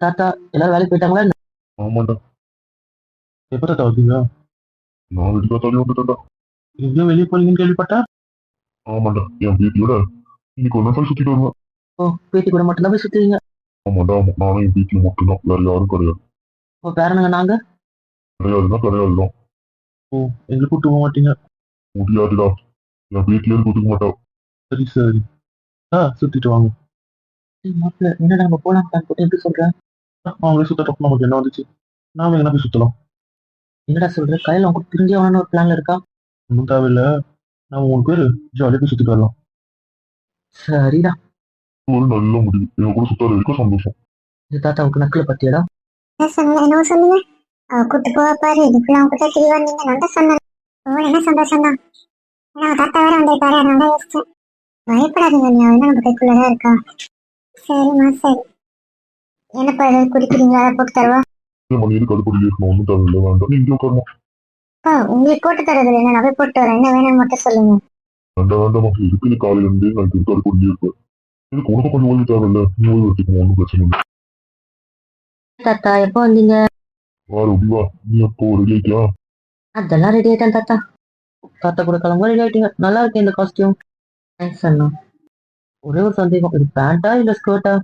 தாத்தா எல்லாரும் வேலைக்கு போயிட்டாங்களா? ஆமாண்டா. எப்ப தாத்தா வந்தீங்க? நான் வெளியே தள்ளி வந்துட்டேன்டா. எங்கேயோ வெளியே போறீங்கன்னு கேள்விப்பட்டா? ஆமாண்டா என் வீட்டோட இன்னைக்கு ஒரு நாள் சுத்திட்டு வருவேன். ஓ பேத்தி கூட மட்டும்தான் போய் சுத்துவீங்க? ஆமாண்டா ஆமா. நானும் என் வீட்டுல மட்டும்தான். வேற யாரும் கிடையாது. ஓ பேரனுங்க நாங்க? கிடையாதுன்னா கிடையாதுதான். ஓ எங்களுக்கு கூட்டு போக மாட்டீங்க? முடியாதுடா. என் வீட்ல இருந்து ஒத்துக்க மாட்டா. சரி சரி. ஆ சுத்திட்டு வாங்க. மாப்பிள்ள என்னடா நம்ம போலாம் போட்டு எப்படி சொல்ற? அவங்களே சுத்தட்டும் நமக்கு என்ன வந்துச்சு? நாம எங்க போய் சுத்தலாம். என்னடா சொல்ற? கையில அவங்க திரும்பி ஆகணும்னு ஒரு பிளான்ல இருக்கா? ஒன்றும் தேவையில்ல. நாம மூணு பேர் ஜாலியாக போய் சுத்திட்டு வரலாம். சரிடா. ஒரு நல்ல முடிவு. என் கூட சுத்தாத வரைக்கும் சந்தோஷம். இது தாத்தாவுக்கு நக்கல பத்தியடா என்ன சொன்னீங்க? கூட்டு போவா பாரு. இதுக்குள்ள அவங்க கிட்ட தெரிய வந்தீங்க. நான் தான் சொன்னேன். ஓ என்ன சந்தோஷம் தான் தாத்தா வேற வந்திருக்காரு அதனால தான் யோசிச்சேன். பயப்படாதீங்க நீ. அவன் நம்ம கைக்குள்ளதான் இருக்கா. சரிம்மா சரி. என்னப்பா ஏதாவது குடிக்கிறீங்களா? அதை போட்டு தருவா? என் மணி எதுக்கு அடுப்படி இருக்கணும்? ஒன்றும் தேவையில்லை வேண்டாம். நீ இங்கே உட்காரணும் அப்பா உங்களுக்கு போட்டு தரது இல்லை நான் போய் போட்டு வரேன். என்ன வேணும்னு மட்டும் சொல்லுங்க. வேண்டாம் வேண்டாமா எதுக்கு நீ காலையில இருந்தே நான் இருக்க அடுப்படி இருப்பேன் எனக்கு உனக்கு கொஞ்சம் ஓய்வு தேவையில்லை? நீ ஓய்வு எடுத்துக்கணும் ஒன்றும் பிரச்சனை இல்லை. தாத்தா எப்போ வந்தீங்க? வா ரூபி வா. நீ எப்போ ரெடி ஆயிட்டியா? அதெல்லாம் ரெடி ஆயிட்டேன் தாத்தா. தாத்தா கூட கிளம்ப ரெடி ஆயிட்டீங்க. நல்லா இருக்கு இந்த காஸ்டியூம் தேங்க்ஸ் அண்ணா. ஒரே ஒரு சந்தேகம். இது பேண்டா இல்ல ஸ்கர்ட்டா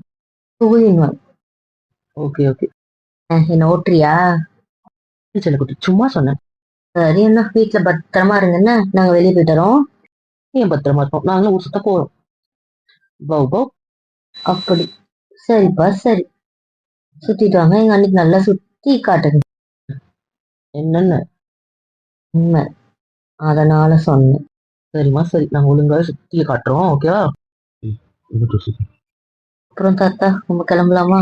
ஓகே ஓகே என்ன ஓட்டுறியா? டீச்சர் குட்டி சும்மா சொன்னேன் சரி அண்ணா வீட்டுல பத்திரமா இருங்கண்ணா நாங்க வெளியே போயிட்டு வரோம். ஏன் பத்திரமா இருக்கோம்? நாங்களும் ஊர் சுத்த போறோம். பௌ பௌ. அப்படி. சரிப்பா சரி. சுத்திட்டு வாங்க. எங்க அன்னைக்கு நல்லா சுத்தி காட்டுங்க. என்னென்ன? உண்மை. அதனால சொன்னேன். சரிம்மா சரி. நாங்க ஒழுங்காவே சுத்தி காட்டுறோம் ஓகேவா அப்புறம் தாத்தா நம்ம கிளம்பலாமா?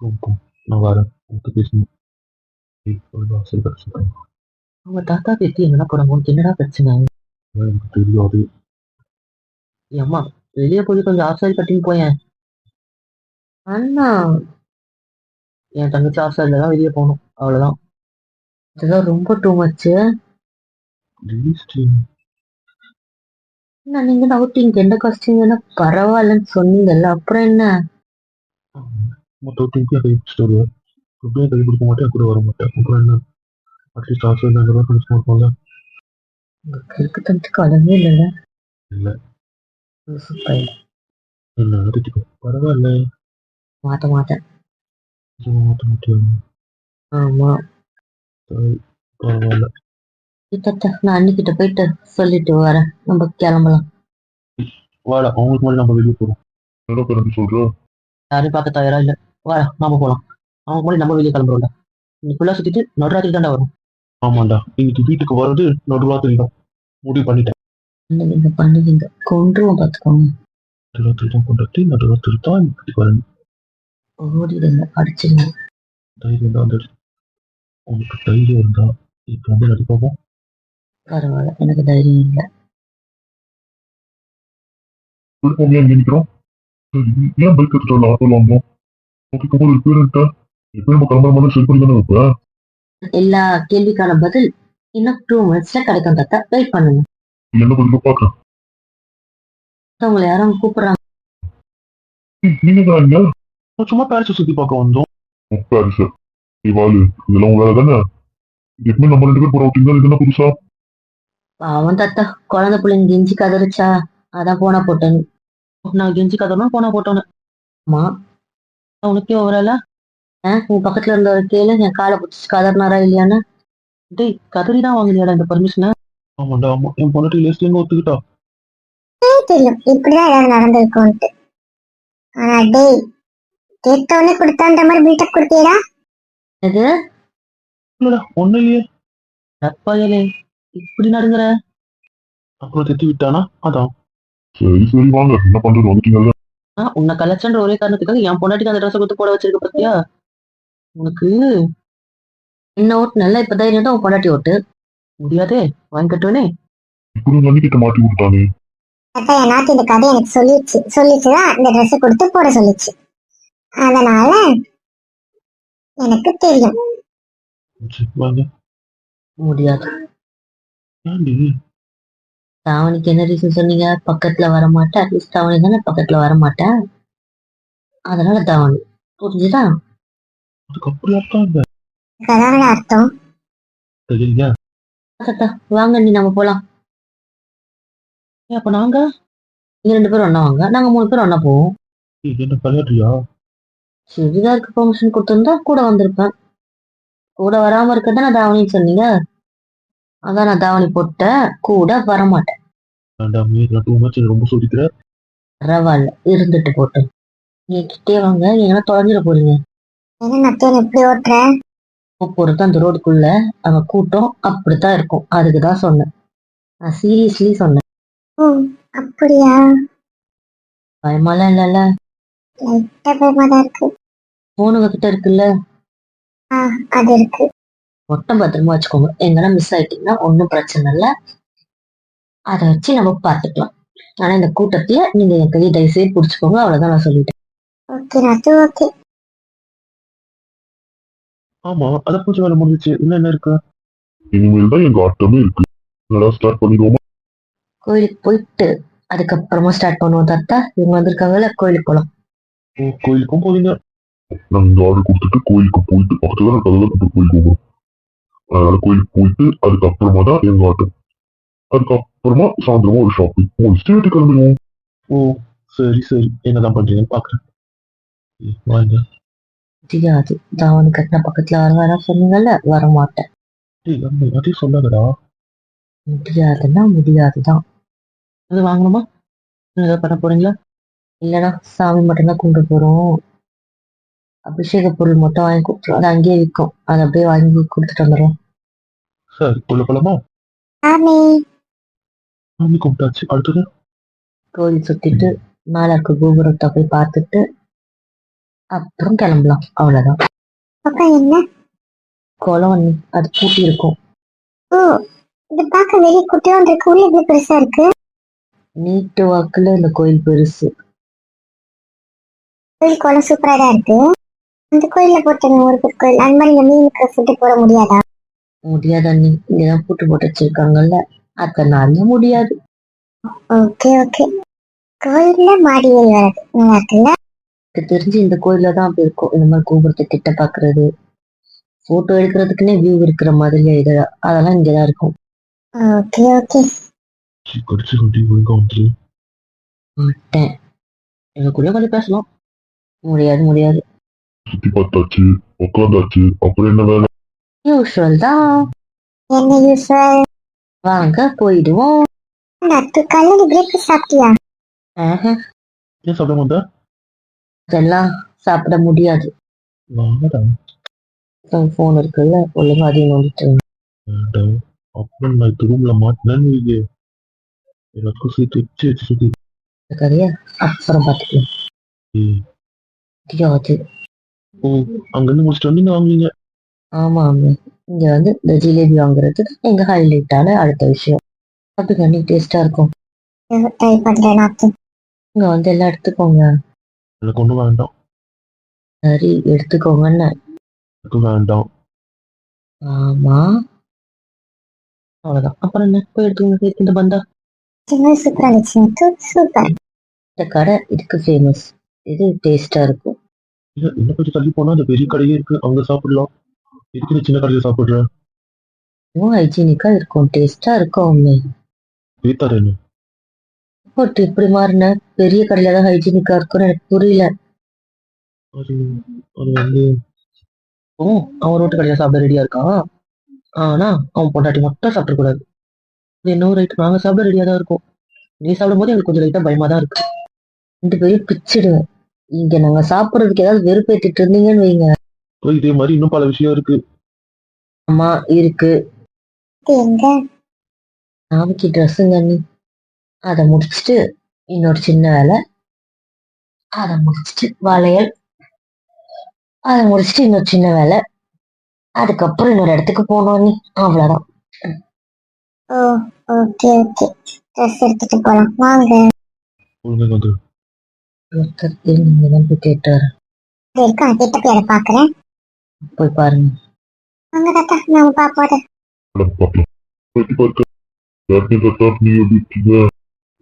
நான் வரேன் உனக்கு பேசணும் அவங்க தாத்தா பேத்தி எங்கன்னா போறாங்க உனக்கு என்னடா பிரச்சனை எனக்கு தெரியாது ஏய் அம்மா வெளியே போய் கொஞ்சம் ஆஃப் கட்டின்னு போயேன் அண்ணா என் தங்கச்சி ஆஃப் தான் வெளியே போகணும் அவ்வளவுதான் இதுதான் ரொம்ப டூ மச்சு என்ன நீங்க அவுட்டிங் எந்த காஸ்டியூம் பரவாயில்லன்னு சொன்னீங்கல்ல அப்புறம் என்ன மொத்தம் திருப்பி அதை வச்சுட்டு வருவேன் எப்படியும் கை கொடுக்க மாட்டேன் கூட வர மாட்டேன். அப்புறம் என்ன? அட்லீஸ்ட் இருந்தாங்க கண்டிப்பாக இருப்போம்ல உங்களுக்கு இருக்கு தந்துக்கு அளவே இல்லைல்ல. இல்ல. என்ன அதுக்கு பரவாயில்ல. மாட்ட மாட்டேன் மாட்ட மாட்டேன் ஆமா. பரவாயில்ல. நான் அன்னிக்கிட்ட போயிட்டு சொல்லிட்டு வரேன். நம்ம கிளம்பலாம். வாடா அவங்களுக்கு முன்னாடி நம்ம வெளியே போறோம். என்ன யாரையும் பார்க்க தயாரா இல்ல. வா நாம போலாம். அவங்க முன்னாடி நம்ம வெளியே கிளம்புறோம்ல இன்னைக்கு ஃபுல்லா சுத்திட்டு நடுராத்திரி தாண்டா வரும். ஆமாண்டா. இன்னைக்கு வீட்டுக்கு வர்றது நடுராத்திரி தான். முடிவு பண்ணிட்டேன். என்ன நீங்க பண்ணுவீங்க? கொன்றுவோம் பார்த்துக்கோங்க நடுராத்திரி தான் கொண்டாட்டி நடுராத்திரி தான் வீட்டுக்கு வரணும் ஓடிடுங்க அடிச்சிருங்க. தைரியம் தான் அந்த உனக்கு தைரியம் இருந்தா இப்போ வந்து நடிப்பாவும் பரவாயில்ல எனக்கு தைரியம் இல்லை. நினைக்கிறோம் ஏன் பைக் எடுத்துட்டு ஆட்டோல வந்தோம். ஓகே போது ரிப்பேர்ட்டா இப்போ நம்ம கிளம்புற மாதிரி செல் பண்ணி தானே வைப்பேன் எல்லா கேள்விக்கான பதில் இன்னும் டூ மினிட்ஸ்ல கிடைக்கும் தாத்தா வெயிட் பண்ணுங்க. என்ன கொஞ்சம் பார்க்குறேன் உங்களை யாரும் கூப்பிடுறாங்க நீங்க தான் இங்க சும்மா பேரிஸ் சுத்தி பார்க்க வந்தோம். பாரிஸ் வாழு இதெல்லாம் வேலை தானே? எப்பவுமே நம்ம ரெண்டு பேர் போற அவுட்டிங் தான் புதுசா? அவன் தாத்தா குழந்தை பிள்ளைங்க கெஞ்சி கதறிச்சா அதான் போனா போட்டேன் நான் கெஞ்சி கதறணும் போனா போட்டோன்னு. ஆமா உனக்கே ஓவரால உன் பக்கத்துல இருந்த ஒரு கேளு. என் காலை பிடிச்சி கதறினாரா இல்லையான்னு. டேய் கதறி தான் வாங்கினியாடா இந்த பர்மிஷனை ஆமாண்டா ஆமா. என் பொண்ணாட்டி லேஸ்லேருந்து ஒத்துக்கிட்டா? தெரியும். இப்படிதான் ஏதாவது நடந்திருக்கும்ட்டு ஆனா டேய் கேட்டவொடனே கொடுத்தான்ற மாதிரி பில்டப் கொடுத்தியடா. எது இல்லடா ஒன்னும் இல்லையே. அப்பாயலே இப்படி நடுங்குற? அப்புறம் திட்டி விட்டானா? அதான். சரி சரி வாங்க. என்ன பண்றது? வந்துட்டீங்கல்ல. உன்னை கலைச்சன்ற ஒரே காரணத்துக்காக என் பொண்டாட்டிக்கு அந்த ட்ரெஸ் கொடுத்து போட வச்சிருக்க பத்தியா? உனக்கு என்ன ஓட்டு நல்லா இப்ப தைரியம் தான் உன் பொண்டாட்டி ஓட்டு. முடியாதே வாங்கி கட்டுவனே மாட்டி விட்டானே அக்கா என் நாத்தி இந்த கதை எனக்கு சொல்லிச்சு சொல்லிச்சுதான் இந்த ட்ரெஸ் கொடுத்து போட சொல்லிச்சு. அதனால எனக்கு தெரியும். முடியாது. தாவணிக்கு என்ன ரீசன் சொன்னீங்க? பக்கத்துல வர மாட்டேன் அட்லீஸ்ட் தாவணி தானே பக்கத்துல வர மாட்டேன் அதனால தாவணி. புரிஞ்சுதா? அதான அர்த்தம். தாத்தா வாங்க நீ நம்ம போலாம். அப்ப நாங்க? நீங்க ரெண்டு பேரும் ஒண்ணா வாங்க. நாங்க மூணு பேரும் ஒண்ணா போவோம். சுடிதாருக்கு பெர்மிஷன் கொடுத்திருந்தா கூட வந்திருப்பேன். கூட வராம இருக்கதான் நான் தாவணின்னு சொன்னீங்க? அதான் நான் தாவணி போட்டேன் கூட வரமாட்டேன். டூ மச் ரொம்ப சொல்லிக்கிற பரவாயில்ல இருந்துட்டு போட்டேன் நீங்க கிட்டே வாங்க எங்கன்னா தொலைஞ்சிட போறீங்க. என்ன எப்படி ஓட்டுற? போறது அந்த ரோடுக்குள்ள அங்க கூட்டம் அப்படித்தான் இருக்கும். அதுக்கு தான் சொன்னேன். நான் சீரியஸ்லி சொன்னேன். ஓ அப்படியா? பயமாலாம் இல்லைல்ல. லைட்டா பயமா தான் இருக்கு. போனுங்க கிட்ட இருக்குல்ல? ஆ அது இருக்கு. மொட்டை பத்திரமா வச்சுக்கோங்க. எங்கன்னா மிஸ் ஆயிட்டீங்கன்னா ஒன்றும் பிரச்சனை இல்லை. அதை வச்சு நம்ம பார்த்துக்கலாம். ஆனா இந்த கூட்டத்துல நீங்க என் கையை தயவுசெய்து பிடிச்சிக்கோங்க. அவ்வளவுதான் நான் சொல்லிட்டேன். ஓகே ஆமா அதை பூஜை வேலை முடிஞ்சிச்சு. இன்னும் என்ன இருக்கு? இனிமேல் தான் எங்க ஆட்டமே இருக்கு. நல்லா ஸ்டார்ட் பண்ணிடுவோமா? கோயிலுக்கு போயிட்டு அதுக்கப்புறமா ஸ்டார்ட் பண்ணுவோம் தாத்தா. இவங்க வந்திருக்காங்கல்ல கோயிலுக்கு போலாம். ஓ கோயிலுக்கும் போவீங்க. நாங்க இங்க ஆர்டர் கொடுத்துட்டு கோயிலுக்கு போயிட்டு பக்கத்துல தான் கதை தான் கோயிலுக்கு போகிறோம் அதனால கோயிலுக்கு போயிட்டு அதுக்கப்புறமா தான் எங்க ஆட்டம் அதுக்கப்புறமா சாயந்தரமா ஒரு ஷாப்பிங் முடிச்சுட்டு வீட்டுக்கு கிளம்பிடுவோம். ஓ சரி சரி. என்னதான் பண்றீங்கன்னு பாக்குறேன். வாங்க. முடியாது தாவணி கட்டின பக்கத்துல வர வர சொன்னீங்கல்ல வர மாட்டேன் டேய் அம்மா அதையும் சொல்லாதடா. முடியாதுன்னா முடியாதுதான் அது வாங்கணுமா? நீங்க ஏதாவது பண்ண போறீங்களா? இல்லைன்னா சாமி மட்டும்தான் கும்பிட்டு போறோம். அபிஷேக பொருள் மட்டும் வாங்கி கொடுத்துரும் அது அங்கேயே விற்கும். அதை அப்படியே வாங்கி கொடுத்துட்டு வந்துடும் சரி உள்ள போலாமா? ஆமே. சாமி கும்பிட்டாச்சு. அடுத்தது? கோயில் சுத்திட்டு மேல இருக்க கோபுரத்தை போய் பார்த்துட்டு அப்புறம் கிளம்பலாம். அவ்வளவுதான். அப்புறம் என்ன? குளம் அது பூட்டி இருக்கும். ஓ இது பார்க்க வெளியே குட்டியோண்டு இருக்கு. உள்ள இவ்வளவு பெருசா இருக்கு? நீட்டு வாக்குல இந்த கோயில் பெருசு. கோயில் கோலம் சூப்பரா தான் இருக்கு. அந்த கோயில்ல போட்ட ஒரு கோயில் அந்த மாதிரி இந்த மீனுக்கு ஃபுட்டு போட முடியாதா? முடியாது அண்ணி இங்கதான் பூட்டு போட்டு வச்சிருக்காங்கல்ல அதனால முடியாது. ஓகே ஓகே கோயில்ல மாடி ஏறி வர்றது. நல்லா இருக்குல்ல எனக்கு தெரிஞ்சு இந்த கோயில்ல தான் அப்படி இருக்கும். இந்த மாதிரி கோபுரத்தை கிட்ட பாக்குறது. போட்டோ எடுக்கிறதுக்குன்னே வியூ இருக்கிற மாதிரி இது. அதெல்லாம் இங்கதான் இருக்கும். ஓகே ஓகே கடிச்சு கட்டி ஒழுங்கா வந்துரு மாட்டேன். எங்க கூட கொஞ்சம் பேசலாம் முடியாது முடியாது. சுத்தி பார்த்தாச்சு உட்காந்தாச்சு அப்புறம் என்ன வேலை? யூஸ்வல் தான் என்ன யூஸ்வல் வாங்க போயிடுவோம் நத்து கல்லூரி பிரேக் சாப்பிட்டியா? ஆஹா, ஏன் சாப்பிட மாட்டேன் இதெல்லாம் சாப்பிட முடியாது. வாங்கடா. போன் இருக்குல்ல ஒழுங்கா அதையும் நோண்டிட்டு அப்புறம் நான் இந்த ரூம்ல வச்சு இந்த கதைய அப்புறம் பார்த்துக்கலாம். முடியாது. ஓ அங்கிருந்து முடிச்சுட்டு வந்து நீங்க வாங்குவீங்க. ஆமா ஆமா. இங்க வந்து இந்த ஜிலேபி வாங்குறது எங்க ஹைலைட்டான அடுத்த விஷயம். அப்படி கண்ணி டேஸ்டா இருக்கும். ட்ரை பண்றேன் நாத்து இங்க வந்து எல்லாம் எடுத்துக்கோங்க. எனக்கு ஒண்ணும் வேண்டாம். சரி எடுத்துக்கோங்கன்னு. எனக்கு வேண்டாம். ஆமா. அவ்வளவுதான். அப்புறம் என்ன? போய் எடுத்துக்கோங்க இந்த பந்தா சின்ன சூப்பரா இருந்துச்சு. சூப்பர் இந்த கடை இதுக்கு ஃபேமஸ் இது டேஸ்டா இருக்கும். இல்ல இன்னும் கொஞ்சம் தள்ளி போனா அந்த பெரிய கடையே இருக்கு. அங்க சாப்பிடலாம். இதுக்கு சின்ன கடையில சாப்பிடுறேன் இதுவும் ஹைஜீனிக்கா இருக்கும். டேஸ்டா இருக்கும் உண்மை? பேத்தாரு போட்டு இப்படி மாறின? பெரிய கடையில தான் ஹைஜீனிக்கா இருக்கும்னு எனக்கு புரியல. அது அது வந்து ஓ அவன் ரோட்டு கடையில சாப்பிட ரெடியா இருக்கான் ஆனா அவன் பொண்டாட்டி மட்டும் சாப்பிட கூடாது. இது என்ன ரைட் நாங்க சாப்பிட ரெடியா தான் இருக்கோம். நீ சாப்பிடும் போது எனக்கு கொஞ்சம் லைட்டா பயமா தான் இருக்கு. ரெண்டு பேரும் பிச்சிடுவேன். இங்க நாங்க சாப்பிடுறதுக்கு ஏதாவது வெறுப்பேத்திட்டு இருந்தீங்கன்னு வைங்க. இதே மாதிரி இன்னும் பல விஷயம் இருக்கு. ஆமா இருக்கு. எங்க? நாளைக்கு ட்ரெஸ்ஸுங்க நீ அதை முடிச்சுட்டு இன்னொரு சின்ன வேலை. அதை முடிச்சுட்டு வளையல். அதை முடிச்சுட்டு இன்னொரு சின்ன வேலை. அதுக்கப்புறம் இன்னொரு இடத்துக்கு போனோம் நீ அவ்வளவுதான். ஓ ஓகே ஓகே. ட்ரெஸ் எடுத்துட்டு போலாம். வாங்க. ஒழுங்கா வந்து ஒருத்தர் நீங்க தான் போய் கேட்டு வரேன். இருக்கு? கிட்ட போய் அதை பாக்குறேன் போய் பாருங்க. வாங்க தாத்தா படம் பார்க்கலாம் எப்படி பார்க்க. யாருக்கும் தாத்தா நீ எப்படி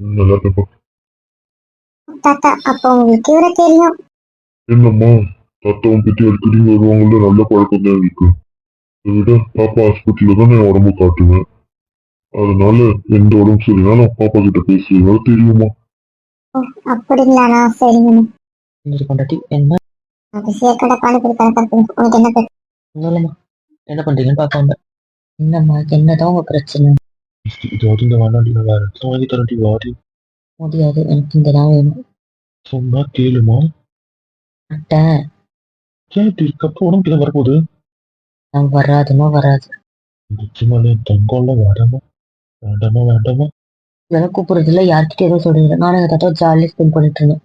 நல்லா இருக்கேன் தாத்தா அப்போ உங்களுக்கு இவரை தெரியும். என்னம்மா? தாத்தாவும் பத்தி அடிக்கடி வருவாங்கல்ல நல்ல பழக்கம் தான் எங்களுக்கு அதை விட பாப்பா ஹாஸ்பிட்டல்ல தான் நான் உடம்பு காட்டுவேன். அதனால எந்த உடம்பு சரினாலும் பாப்பா கிட்ட பேசுவீங்க தெரியுமா? இந்த கொண்டாட்டி என்ன? அது சேர்க்கடை பானிபூரி கடைக்காரங்க உனக்கு என்ன பிரச்சனை இல்லைம்மா என்ன பண்றீங்கன்னு பார்க்காம என்னம்மா என்னதான் உங்க பிரச்சனை? இதாவது இந்த வேண்டாண்டி நான் வேற இடத்துல வாங்கி தரண்டி வாடி. முடியாது எனக்கு இந்த தான் வேணும். சொன்னா கேளுமா. மாட்டேன் ஏன் இப்படி இருக்கப்போ உடம்புக்கு தான் வரப்போகுது. நான் வராதுன்னா வராது. நிச்சயமா என் தங்கம்ல வேண்டாமா வேண்டாமா வேண்டாமா? இதெல்லாம் கூப்பிடுறதுல யார்கிட்ட எதுவும் சொல்றீங்க. நானும் எங்க தாத்தா ஜாலியாக ஸ்பெண்ட் பண்ணிட்டு இருந்தேன்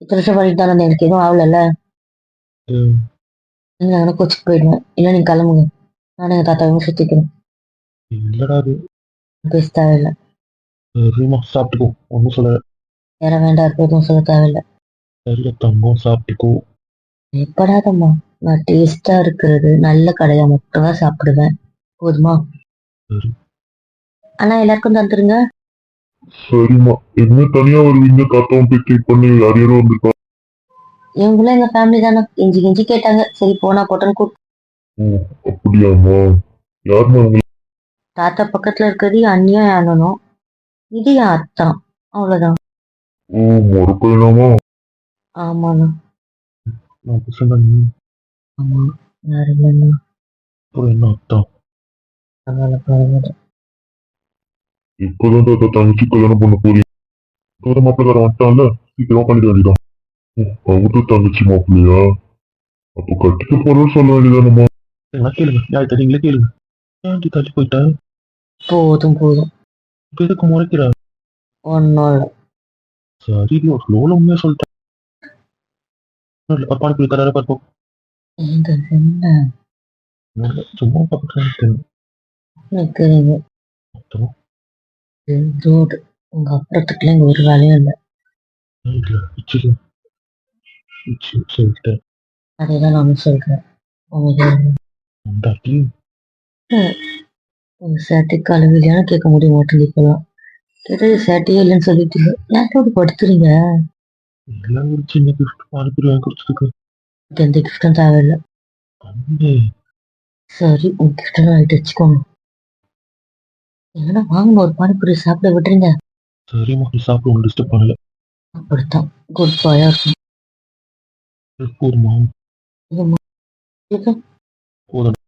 இத்தனை வருஷம் பண்ணிட்டு தானே எனக்கு எதுவும் ஆகலைல்ல. நீங்க எனக்கு கோச்சுக்கு போயிடுவேன். இல்லை நீங்க கிளம்புங்க. நானும் எங்க தாத்தாவையும் சுத்திக்கிறேன். இல்லடா அது. பேச தேவையில்லை. சரிம்மா சாப்பிட்டுக்கோ. ஒன்றும் சொல்ல வேற வேண்டாம் இருக்க எதுவும் சொல்ல தேவையில்லை. சரியா தங்கம் சாப்பிட்டுக்கோ. எப்படாதம்மா நான் டேஸ்டா இருக்கிறது. நல்ல கடையா மட்டும்தான் சாப்பிடுவேன். போதுமா? சரி. அண்ணா எல்லாருக்கும் தந்துருங்க. சரிம்மா. என்ன தனியா வருவீங்க? தாத்தாவும் போய் ட்ரீட் பண்ணி. யார் யாரும் வந்திருக்கா இவங்களும் எங்க ஃபேமிலி தானே? கெஞ்சி கெஞ்சி கேட்டாங்க. சரி போனா போட்டோன்னு கூப்பிட்டு யாரும்மா அவங்க தாத்தா பக்கத்துல இருக்கிறது என் அண்ணனும். இது என் அத்தான் அவ்வளவுதான். ஓ மறுப்பயணாமா ஆமாண்ணா. ஆமா யாரு இல்லைண்ணா அப்புறம் என்ன அர்த்தம் பரவாயில்ல பரவாயில்ல. இப்பதான் தாத்தா தங்கச்சி கல்யாணம் பண்ண போறீங்க. மாப்பிள்ளக்காரன் வந்துட்டான்ல. சீக்கிரமா பண்ணிட வேண்டியதான் அவர்தான் தங்கச்சி மாப்பிள்ளையா? அப்போ கட்டிக்க போறோம்னு சொல்ல வேண்டியதானம்மா? நான் கேளுங்க. யார் தெரியுங்களே கேளுங்க. ஏன்டி தள்ளி போயிட்டேன் போதும் போதும். இப்போ எதுக்கு முறைக்கிற? ஒன்னும் இல்லை. சரி ஒரு லோல உண்மையா சொல்லிட்டேன் இல்ல, பானிபூரி தராரு பார்ப்போம் எங்க என்ன சும்மா பார்த்துட்டு நிக்கிறீங்க அப்புறம்? ரோடு உங்க அப்புறத்துக்குலாம் இங்க ஒரு வேலையும் இல்லை. இல்ல இச்சிரு இச்சி சொல்லிட்டேன் அதேதான் நானும் சொல்றேன் உங்க உண்டாட்டி உங்க சேட்டை கேட்க முடியும் மாட்டேங்குது இப்பெல்லாம் கேட்டது சேட்டையே இல்லைன்னு சொல்லிட்டீங்க ஏன்டோடு படுத்துறீங்க எல்லாம் ஒரு சின்ன கிஃப்ட் பானிபூரி வாங்கி எனக்கு எந்த கிஃப்டும் தேவையில்லை சரி உங்க கிஃப்ட் ஆகிட்டு வச்சுக்கோங்க எங்கன்னா வாங்கணும் ஒரு பானிபூரி சாப்பிட விட்டுருங்க சரிம்மா நீ சாப்பிட ஒன்று டிஸ்டர்ப் பண்ணல அப்படித்தான் குட் பாயா இருக்கும் போதுமா போதும்.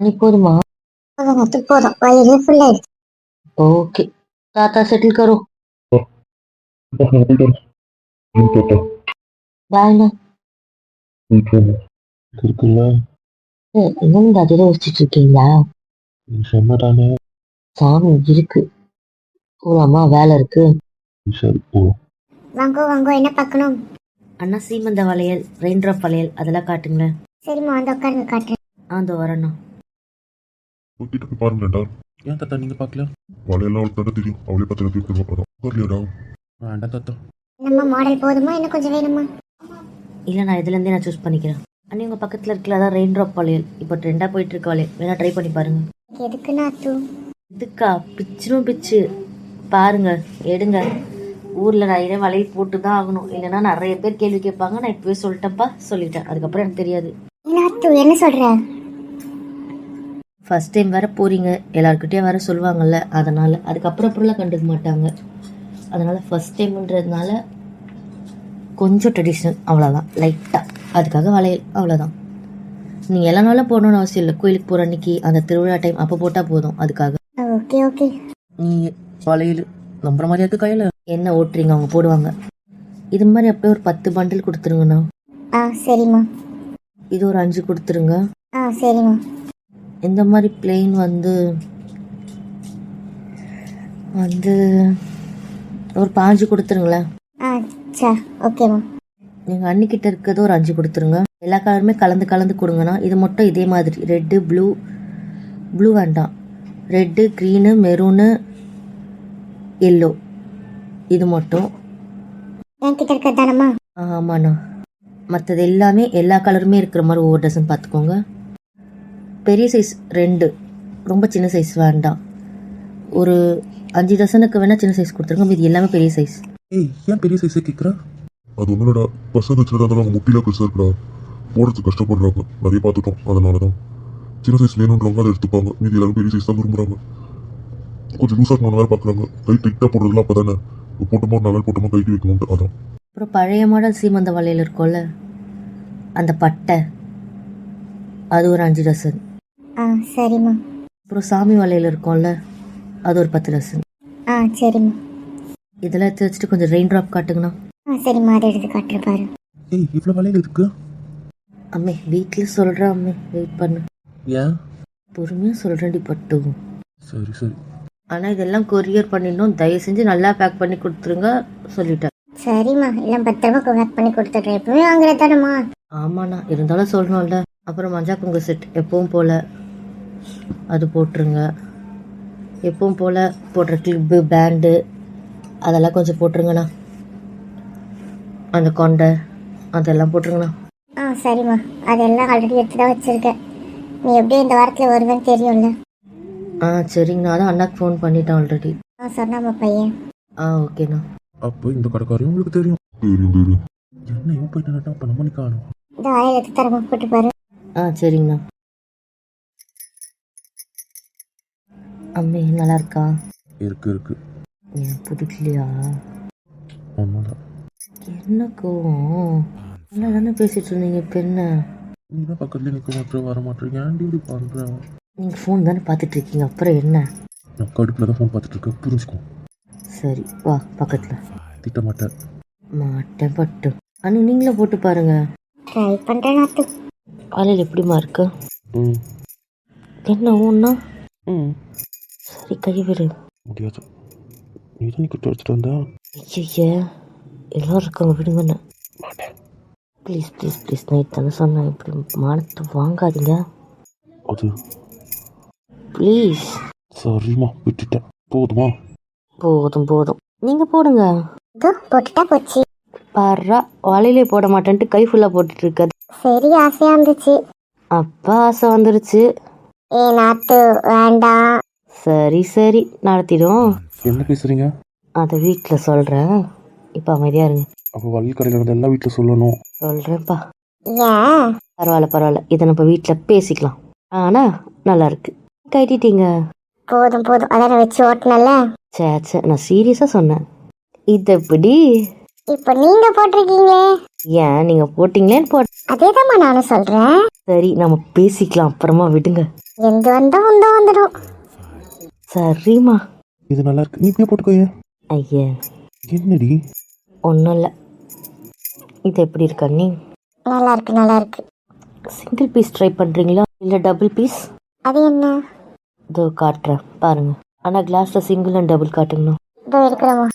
நீ போதுமா? போதும் வயிறு ஃபுல்லாயிடுச்சு ஓகே. தாத்தா செட்டில் கரோ. பாய்ண்ணா. இருக்குல்ல இன்னும் அதில் யோசிச்சுட்டு இருக்கீங்களா? சொன்னதானே சாமி இருக்கு. போலாமா? வேலை இருக்கு. சரி போ. வாங்கோ வாங்கோ. என்ன பார்க்கணும்? அண்ணா சீமந்த வளையல் ரெயின் ட்ராப் வளையல் அதெல்லாம் காட்டுங்களேன். சரிம்மா வந்து உட்காருங்க காட்டுறேன். ஆ இந்த வரேண்ணா. போய்கிட்டு போய் பாருங்களேன்டா ஏன் தாத்தா நீங்க பார்க்கல? வலையெல்லாம் அவளுக்கு தானே தெரியும். அவளே பத்திர போய் கொடுப்பா வரலையாடா வேண்டாம் தாத்தா. நம்ம மாடல் போதுமா? இன்னும் கொஞ்சம் வேணுமா? இல்லை நான் இதுலேருந்தே நான் சூஸ் பண்ணிக்கிறேன். அண்ணி உங்கள் பக்கத்தில் இருக்கல அதான் ரெயின் ட்ராப் வளையல். இப்போ ட்ரெண்டாக போயிட்டு இருக்க வளையல். வேணா ட்ரை பண்ணி பாருங்க. எதுக்கு நாத்து இதுக்கா பிச்சுரும் பிச்சு. பாருங்க எடுங்க. ஊரில் நிறைய வளையல் போட்டு தான் ஆகணும். இல்லைன்னா நிறைய பேர் கேள்வி கேட்பாங்க. நான் இப்போவே சொல்லிட்டேன்ப்பா. சொல்லிட்டேன். அதுக்கப்புறம் எனக்கு தெரியாது. என்ன சொல்ற? ஃபர்ஸ்ட் டைம் வேற போறீங்க. எல்லாருக்கிட்டையும் வேற சொல்லுவாங்கல்ல. அதனால அதுக்கப்புறம் அப்புறம்லாம் கண்டுக்க மாட்டாங்க. அதனால ஃபர்ஸ்ட் டைம்ன்றதுனால கொஞ்சம் ட்ரெடிஷ்னல் அவ்வளோதான் லைட்டாக அதுக்காக வளையல். அவ்வளோதான் நீங்கள் எல்லா நாளும் போகணும்னு அவசியம் இல்லை. கோயிலுக்கு போகிற அன்னைக்கு அந்த திருவிழா டைம் அப்போ போட்டால் போதும். அதுக்காக. Okay okay. நீ வளையல் நம்புற மாதிரியா இருக்கு கையில என்ன ஓட்டுறீங்க அவங்க போடுவாங்க. இது மாதிரி அப்படியே ஒரு பத்து பண்டில் கொடுத்துருங்கண்ணா. ஆ சரிம்மா. இது ஒரு அஞ்சு கொடுத்துருங்க. ஆ சரிம்மா. இந்த மாதிரி பிளெயின் வந்து வந்து ஒரு பாஞ்சு கொடுத்துருங்களேன். ஆ சா ஓகேம்மா. நீங்கள் அன்னிக்கிட்ட இருக்கிறது ஒரு அஞ்சு கொடுத்துருங்க. எல்லா கலருமே கலந்து கலந்து கொடுங்கண்ணா. இது மட்டும் இதே மாதிரி. ரெட்டு ப்ளூ ப்ளூ வேண்டாம். ரெட்டு க்ரீனு மெரூனு எல்லோ இது மட்டும். என்கிட்ட இருக்கிறது தானம்மா? ஆ, ஆமாண்ணா. மற்றது எல்லாமே எல்லா கலருமே இருக்கிற மாதிரி ஒவ்வொரு டசன் பார்த்துக்கோங்க. பெரிய சைஸ் ரெண்டு. ரொம்ப சின்ன சைஸ் வேண்டாம். ஒரு அஞ்சு டசனுக்கு வேணால் சின்ன சைஸ் கொடுத்துருங்க. இது எல்லாமே பெரிய சைஸ் ஏய் ஏன் பெரிய சைஸே கேட்குற அது ஒண்ணுலடா. பசங்க வச்சுருந்தா அவங்க முட்டில பெருசா இருக்குடா. போடுறதுக்கு கஷ்டப்படுறாங்க. நிறைய பார்த்துட்டோம். அதனால தான் சின்ன சைஸ் வேணுன்றவங்க அதை எடுத்துப்பாங்க. மீதி எல்லாரும் பெரிய சைஸ் தான் விரும்புறாங்க. கொஞ்சம் லூஸாக இருக்கணும் வேறு பார்க்குறாங்க கை டைட்டாக போடுறதுலாம் அப்போ தானே போட்டோமா ஒரு நகல் போட்டோமா கைட்டு வைக்கணும்ட்டு அதான். அப்புறம் பழைய மாடல் சீமந்த வளையல் இருக்கும்ல அந்த பட்டை அது ஒரு அஞ்சு டசன் ஆ சரிம்மா. அப்புறம் சாமி வளையல் இருக்கும்ல அது ஒரு பத்து டசன் ஆ சரிம்மா. இதெல்லாம் எடுத்து வச்சுட்டு கொஞ்சம் ரெயின் ட்ராப் காட்டுங்கண்ணா. ஆ சரிம்மா அதை எடுத்து காட்டுறேன் பாரு. ஏய் இவ்வளோ வலையில் இருக்கு அம்மே வீட்டில் சொல்கிறேன் அம்மே வெயிட் பண்ணு. ஏன்? பொறுமையாக சொல்கிறேன்டி பட்டு. சரி சரி. ஆனால் இதெல்லாம் கொரியர் பண்ணிடணும். தயவு செஞ்சு நல்லா பேக் பண்ணி கொடுத்துருங்க சொல்லிட்டேன். சரிம்மா. எல்லாம் பத்திரமா பேக் பண்ணி கொடுத்துட்றேன். எப்பவுமே வாங்குறது தானம்மா? ஆமாண்ணா. இருந்தாலும் சொல்லணும்ல. அப்புறம் மஞ்சா குங்கு செட் எப்பவும் போல். அது போட்டுருங்க. எப்பவும் போல் போடுற கிளிப்பு பேண்டு அதெல்லாம் கொஞ்சம் போட்டுருங்கண்ணா. அந்த கொண்டை அதெல்லாம் போட்டுருங்கண்ணா. ஆ சரிம்மா. அதெல்லாம் ஆல்ரெடி எடுத்து தான் வச்சிருக்கேன். நீ எப்படியும் இந்த வாரத்தில் வருவேன்னு தெரியும்ல. ஆ சரிங்கண்ணா. அதான் அண்ணாக்கு ஃபோன் பண்ணிட்டேன் ஆல்ரெடி ஆ சொன்னாம்மா பையன். ஆ ஓகேண்ணா. அப்போ இந்த கடைக்காரையும் உங்களுக்கு தெரியும். தெரியும் தெரியும். என்ன இவன் போயிட்டு நட்டா அப்போ நம்ம காணும் இந்த வாழையில் எடுத்து தரமா போட்டு பாரு. ஆ சரிங்கண்ணா. அம்மே நல்லா இருக்கா? இருக்கு இருக்கு. ஏன் பிடிக்கலையா ஒன்றும் என்ன கோவம்? நல்லா தானே பேசிட்டு இருந்தீங்க இப்போ என்ன? நீ தான் பக்கத்துலேயே நிற்க மாட்டேற வர மாட்டேறீங்க ஏன்டி இப்படி பண்ணுற நீங்கள் ஃபோன் தானே பார்த்துட்டு இருக்கீங்க அப்புறம் என்ன? நான் கடுப்பில் தான் ஃபோன் பார்த்துட்டு இருக்கேன் புரிஞ்சுக்கோ. சரி வா பக்கத்தில். திட்ட மாட்டேன் மாட்டேன் பட்டு அண்ணு நீங்களே போட்டு பாருங்க. ட்ரை பண்ணுறேன் நாத்து காலையில் எப்படிமா இருக்கு ம். என்ன ஒன்றா ம். சரி கை விடு. முடியாது. நீ தான் கிட்ட எடுத்துட்டு வந்தா? ஐய எல்லோரும் இருக்காங்க விடுங்கண்ணே மாட்டேன். ப்ளீஸ் ப்ளீஸ் ப்ளீஸ் நைட் தானே சொன்னேன் இப்படி மானத்தை வாங்காதீங்க. அது ப்ளீஸ் சரிம்மா விட்டுட்டேன். போதுமா? போதும் போதும். நீங்கள் போடுங்க. இதோ போட்டுட்டா போச்சு. பாடுறா வலையிலே போட மாட்டேன்ட்டு கை ஃபுல்லாக போட்டுட்டு இருக்காது சரி ஆசையாக இருந்துச்சு அப்பா ஆசை வந்துருச்சு. ஏ நாத்து வேண்டாம் சரி சரி. நடத்திடும் என்ன பேசுகிறீங்க அதை வீட்டில் சொல்கிறேன் இப்போ அமைதியாக இருங்க. அப்போ வள்ளி கடையில் இருந்து எல்லாம் வீட்டில் சொல்லணும். சொல்கிறேன்ப்பா ஏன்? பரவாயில்ல பரவாயில்ல. இதை நம்ம வீட்டில் பேசிக்கலாம். ஆனால் நல்லா இருக்கு. கட்டிட்டீங்க போதும் போதும். அதான வச்சு ஓட்டினல சே சே நான் சீரியஸாக சொன்னேன். இது எப்படி? இப்போ நீங்க போட்டிருக்கீங்களே. ஏன் நீங்கள் போட்டிங்களேன்னு போட் அதேதாம்மா நானும் சொல்றேன். சரி நம்ம பேசிக்கலாம். அப்புறமா விடுங்க. எந்த வந்தா உண்டோ வந்துடும். சரிம்மா. இது நல்லா இருக்கு. நீ இப்படியே போட்டுக்கோங்க ஐயா. என்னடி? ஒன்றும் இல்லை. இது எப்படி இருக்கா நீ? நல்லா இருக்கு நல்லா இருக்கு. சிங்கிள் பீஸ் ட்ரை பண்ணுறீங்களா இல்லை டபுள் பீஸ் அது என்ன? இதோ காட்டுறேன் பாருங்க. ஆனால் கிளாஸில் சிங்கிள் அண்ட் டபுள் காட்டுங்கண்ணா இதோ இருக்கிறோமா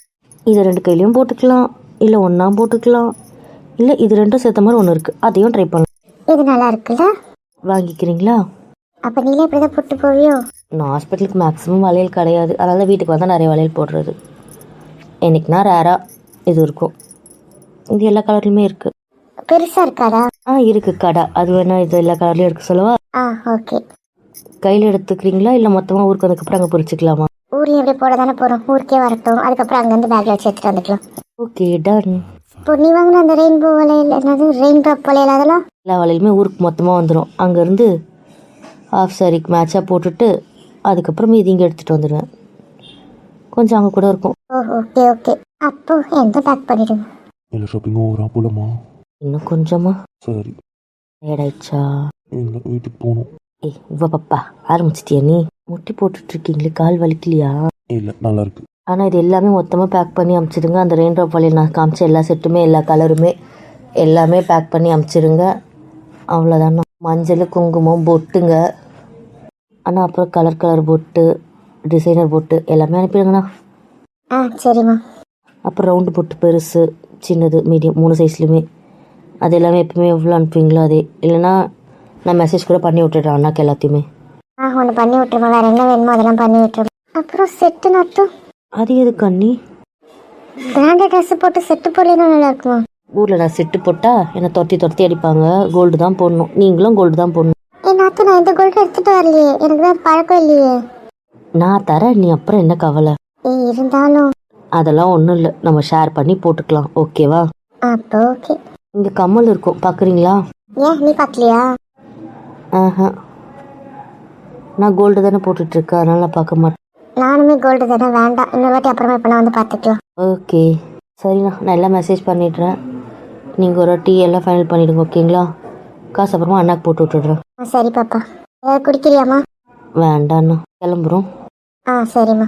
இது ரெண்டு கையிலையும் போட்டுக்கலாம் இல்லை ஒன்றா போட்டுக்கலாம் இல்லை இது ரெண்டும் சேர்த்த மாதிரி ஒன்று இருக்குது அதையும் ட்ரை பண்ணலாம். இது நல்லா இருக்குல்ல? வாங்கிக்கிறீங்களா? அப்ப நீங்களே இப்படிதான் போட்டு போவியோ? நான் ஹாஸ்பிட்டலுக்கு மேக்ஸிமம் வளையல் கிடையாது. அதனால வீட்டுக்கு வந்தால் நிறைய வளையல் போடுறது. என்னைக்குனா ரேராக இது இருக்கும். இது எல்லா கலர்லையுமே இருக்குது பெருசா இருக்காதா? ஆ இருக்குது கடை. அது வேணா இது எல்லா கலர்லையும் இருக்குது சொல்லவா? ஆ ஓகே கையில் எடுத்துக்கிறீங்களா? இல்லை மொத்தமாக ஊருக்கு வந்ததுக்கப்புறம் அங்கே பொரிச்சிக்கலாமா ஊர்ல எப்படி போட தானே போறோம். ஊருக்கே வரட்டும். அதுக்கப்புறம் அங்கிருந்து பேக்ல வச்சு எடுத்துட்டு வந்துக்கலாம். ஓகே டன் இப்போ நீ வாங்கின அந்த ரெயின்போ வளையல் என்னது? ரெயின் ட்ராப் வளையல் அதெல்லாம்? எல்லா வளையலுமே ஊருக்கு மொத்தமாக வந்துடும் அங்கேருந்து ஆஃப் சாரிக்கு மேட்சாக போட்டுட்டு அதுக்கப்புறம் மீதி இங்கே எடுத்துகிட்டு வந்துடுவேன் கொஞ்சம் அங்கே கூட இருக்கும். ஓ ஓகே ஓகே அப்போ எந்த பேக் பண்ணிடுங்க? இல்லை ஷாப்பிங்கும் ஒரு போலாமா? இன்னும் கொஞ்சமா? சரி. ஏடாயிடுச்சா இல்லை வீட்டுக்கு போகணும். ஏய் இவ்வளோ பாப்பா ஆரம்பிச்சிட்டியா நீ? முட்டி போட்டுட்டு இருக்கீங்களே கால் வலிக்கலையா? இல்லை நல்லா இருக்கு ஆனால் இது எல்லாமே மொத்தமாக பேக் பண்ணி அமுச்சிடுங்க. அந்த ரெயின் ட்ராப் வழியில் நான் காமிச்ச எல்லா செட்டுமே எல்லா கலருமே எல்லாமே பேக் பண்ணி அமுச்சிடுங்க. அவ்வளோதாண்ணா மஞ்சள் குங்குமம் பொட்டுங்க. ஆனால் அப்புறம் கலர் கலர் பொட்டு டிசைனர் பொட்டு எல்லாமே அனுப்பிடுங்கண்ணா. ஆ சரிம்மா. அப்புறம் ரவுண்டு பொட்டு பெருசு சின்னது மீடியம் மூணு சைஸ்லையுமே அது எல்லாமே எப்பவுமே எவ்வளோ அனுப்புவீங்களோ அதே. இல்லைன்னா நான் மெசேஜ் கூட பண்ணி விட்டுடுறேன் அண்ணாக்கு எல்லாத்தையுமே. ஆ ஒன்று பண்ணி விட்டுருமா வேற என்ன வேணுமோ அதெல்லாம் பண்ணி விட்டுருமா அப்புறம் செட்டு நட்டும் அது எதுக்கு அண்ணி? பிராண்டட் ட்ரெஸ் போட்டு செட்டு போடலாம் நல்லா இருக்குமா? ஊரில் நான் செட்டு போட்டால் என்னை துரத்தி துரத்தி அடிப்பாங்க. கோல்டு தான் போடணும். நீங்களும் கோல்டு தான் போடணும். ஏ நாத்து நான் இந்த கோல்டு எடுத்துட்டு வரலையே. எனக்கு தான் பழக்கம் இல்லையே. நான் தரேன். நீ அப்புறம் என்ன கவலை? ஏ இருந்தாலும். அதெல்லாம் ஒன்றும் இல்லை. நம்ம ஷேர் பண்ணி போட்டுக்கலாம். ஓகேவா அப்போ ஓகே இங்கே கம்மல் இருக்கும். பார்க்குறீங்களா ஏன் நீ பார்க்கலையா ஆஹா. நான் கோல்டு தானே போட்டுட்ருக்கேன் அதனால நான் பார்க்க மாட்டேன். நானுமே கோல்டு தானே வேண்டாம். இன்னொரு வாட்டி அப்புறமா இப்போ நான் வந்து பார்த்துக்கலாம். ஓகே சரிண்ணா நான் எல்லாம் மெசேஜ் பண்ணிடுறேன். நீங்கள் ஒரு டீ எல்லாம் ஃபைனல் பண்ணிவிடுங்க ஓகேங்களா காசு அப்புறமா அண்ணாக்கு போட்டு விட்டுடுறேன். ஆ சரி பாப்பா. ஏதாவது குடிக்கிறியாம்மா? வேண்டாண்ணா கிளம்புறோம். ஆ சரிம்மா.